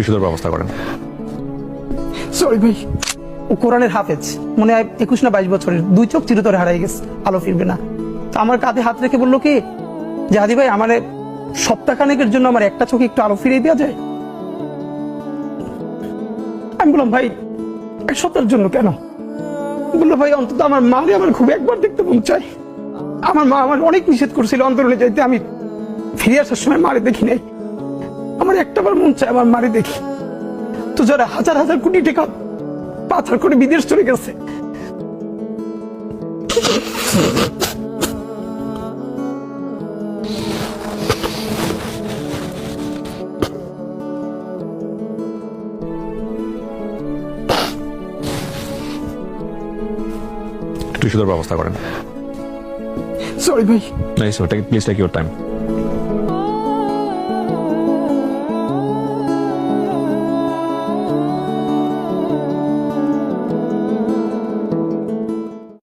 একটু ব্যবস্থা করেন। সরি ভাই, ও কোরআনের হাফেজ। মনে হয় একুশ না বাইশ বছরের। দুই চোখ চিরতরে হারাই গেছে। আলো ফিরবে না। তো আমার কাঁধে হাত রেখে বলল কি যে হাদি ভাই, আমার সপ্তাহখানেকের জন্য আমার একটা চোখে একটু আলো ফিরিয়ে দেওয়া যায়? আমি বললাম, ভাই, এক সপ্তাহের জন্য কেন? বলল ভাই, অন্তত আমার মারে আমার খুব একবার দেখতে মন চায়। আমার মা আমার অনেক নিষেধ করছিল অন্তরণে যাইতে। আমি ফিরে আসার সময় মারে দেখি নাই। আমার একটাবার মন চায় আমার মারে দেখি। তো যারা হাজার হাজার কোটি টাকা পাচার করে বিদেশ চলে গেছে। একটু সুন্দর ব্যবস্থা করেন। সরি ভাই। Please take your time